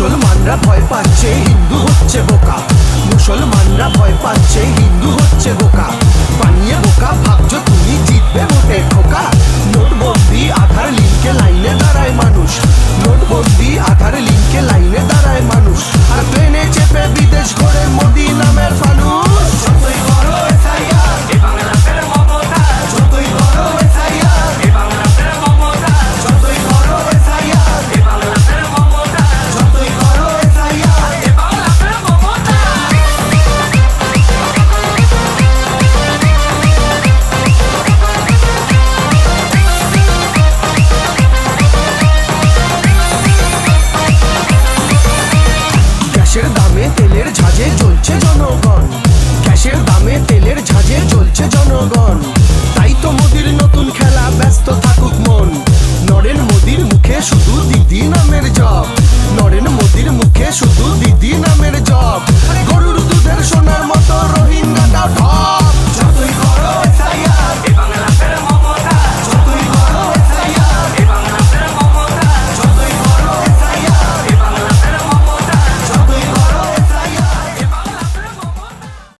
মুসলমানরা ভয় পাচ্ছে হিন্দু হচ্ছে বোকা। মুসলমানরা ভয় পাচ্ছে ঝাঁঝে চলছে জনগণ। গ্যাসের দামে তেলের ঝাঁঝে চলছে জনগণ। তাই তো মোদির নতুন খেলা ব্যস্ত থাকুক মন। নরেন মোদির মুখে শুধু দিদি নামের জব